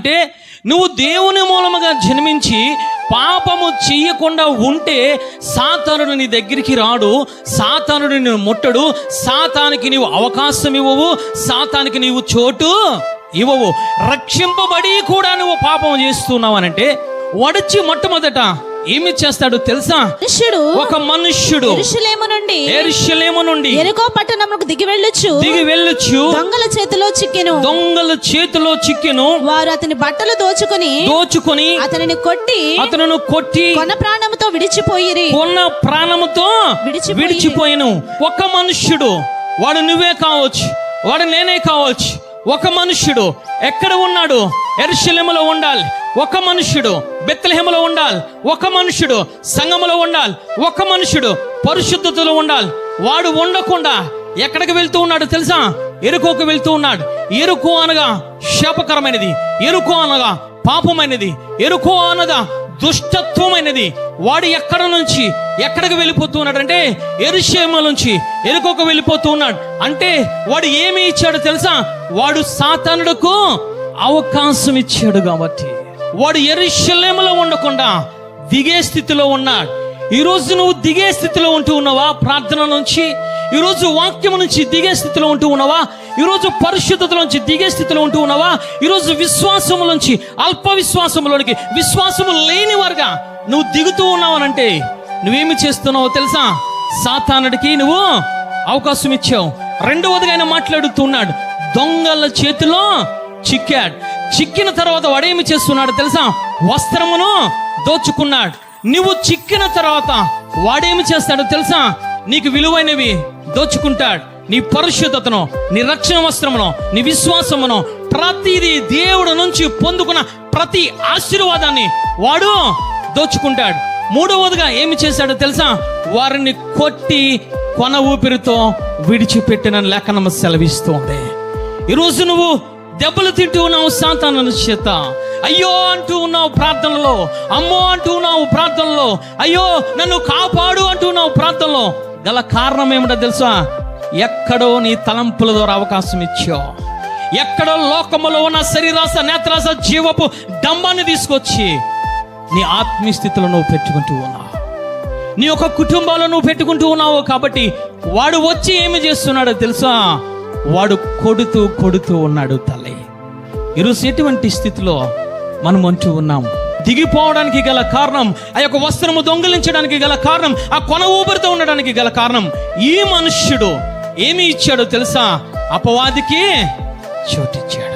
అంటే నువ్వు దేవుని మూలముగా జన్మించి పాపము చెయ్యకుండా ఉంటే సాతానుడు నీ దగ్గరికి రాడు సాతానుడు నిన్ను ముట్టడు సాతానికి నీవు అవకాశం ఇవ్వవు సాతానికి నీవు చోటు ఇవ్వవు. రక్షింపబడి కూడా నువ్వు పాపం చేస్తున్నావు అనంటే వడిచి మొట్టమొదట ఏమి చేస్తాడు తెలుసా? మనుష్యుడు ఒక మనుష్యుడు ఎరుషలేము నుండి ఎరుషలేము నుండి ఎరుకో పట్టణముకు దిగి వెళ్ళొచ్చు. దిగి వెళ్ళొచ్చు. దొంగల చేతిలో చిక్కెను. దొంగల చేతిలో చిక్కెను. వారు అతని బట్టలు దోచుకుని దోచుకొని అతనిని కొట్టి అతను కొట్టి కొన ప్రాణముతో విడిచిపోయిరి. కొన్న ప్రాణముతో విడిచిపోయి- విడిచిపోయాను. ఒక మనుష్యుడు వాడు నువ్వే కావచ్చు వాడు నేనే కావచ్చు. ఒక మనుష్యుడు ఎక్కడ ఉన్నాడు? ఎరుశలెములో ఉండాలి. ఒక మనుష్యుడు బెత్తలహేమలో ఉండాలి ఒక మనుషుడు సంగములో ఉండాలి ఒక మనుషుడు పరిశుద్ధతలో ఉండాలి. వాడు ఉండకుండా ఎక్కడికి వెళ్తూ ఉన్నాడు తెలుసా? ఎరుకోకు వెళ్తూ ఉన్నాడు. ఎరుకు అనగా శాపకరమైనది ఎరుకు అనగా పాపమైనది ఎరుకు అనగా దుష్టత్వమైనది. వాడు ఎక్కడ నుంచి ఎక్కడికి వెళ్ళిపోతూ ఉన్నాడంటే ఎరుషేమ నుంచి ఎరుకోక వెళ్ళిపోతూ ఉన్నాడు. అంటే వాడు ఏమి ఇచ్చాడు తెలుసా? వాడు సాతానుడుకు అవకాశం ఇచ్చాడు కాబట్టి. వాడు ఎరుశల్యంలో ఉండకుండా దిగే స్థితిలో ఉన్నాడు. ఈరోజు నువ్వు దిగే స్థితిలో ఉంటూ ఉన్నావా? ప్రార్థన నుంచి ఈరోజు వాక్యం నుంచి దిగే స్థితిలో ఉంటూ ఉన్నావా? ఈరోజు పరిశుద్ధతలోంచి దిగే స్థితిలో ఉంటూ ఉన్నావా? ఈరోజు విశ్వాసములోంచి అల్ప విశ్వాసములోనికి విశ్వాసము లేని వారుగా నువ్వు దిగుతూ ఉన్నావనంటే నువ్వేమి చేస్తున్నావో తెలుసా? సాతానుడికి నువ్వు అవకాశం ఇచ్చావు. రెండవదిగా ఆయన మాట్లాడుతున్నాడు దొంగల చేతిలో చిక్కాడు. చిక్కిన తర్వాత వాడేమి చేస్తున్నాడు తెలుసా? వస్త్రమును దోచుకున్నాడు. నువ్వు చిక్కిన తర్వాత వాడేమి చేస్తాడో తెలుసా? నీకు విలువైనవి దోచుకుంటాడు. నీ పరిశుద్ధతను నీ రక్షణ వస్త్రమును నీ విశ్వాసమును ప్రతిదీ దేవుడు నుంచి పొందుకున్న ప్రతి ఆశీర్వాదాన్ని వాడు దోచుకుంటాడు. మూడవదిగా ఏమి చేశాడో తెలుసా? వారిని కొట్టి కొన ఊపిరితో విడిచిపెట్టిన లేఖనం సెలవిస్తోంది. ఈరోజు నువ్వు దెబ్బలు తింటూ ఉన్నావు సాతాను చేత. అయ్యో అంటూ ఉన్నావు ప్రార్థనలో. అమ్మో అంటూ ఉన్నావు ప్రార్థనలో. అయ్యో నన్ను కాపాడు అంటూ ఉన్నావు ప్రార్థనలో. గల కారణం ఏమిటో తెలుసా? ఎక్కడో నీ తలంపుల ద్వారా అవకాశం ఇచ్చావు. ఎక్కడో లోకములో ఉన్న శరీరాస నేత్రాస జీవపు డంబాన్ని తీసుకొచ్చి నీ ఆత్మీయస్థితిలో నువ్వు పెట్టుకుంటూ ఉన్నావు. నీ యొక్క కుటుంబాలను నువ్వు పెట్టుకుంటూ ఉన్నావు కాబట్టి వాడు వచ్చి ఏమి చేస్తున్నాడో తెలుసా? వాడు కొడుతూ కొడుతూ ఉన్నాడు తల్లి. ఈరోజు ఎటువంటి స్థితిలో మనం అంటూ ఉన్నాం దిగిపోవడానికి గల కారణం ఆ యొక్క వస్త్రము దొంగిలించడానికి గల కారణం ఆ కొన ఊపిరితో ఉండడానికి గల కారణం ఈ మనుష్యుడు ఏమి ఇచ్చాడో తెలుసా? అపవాదికి చోటిచ్చాడు.